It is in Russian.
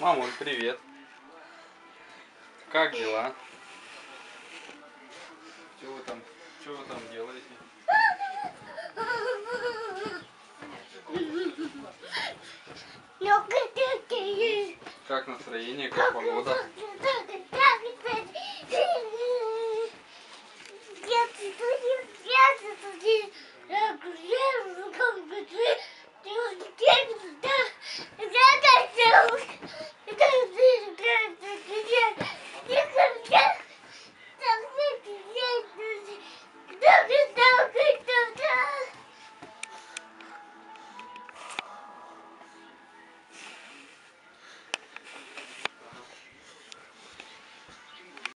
Мамуль, привет. Как дела? Что вы там, что вы там делаете? Ну, как настроение, как погода?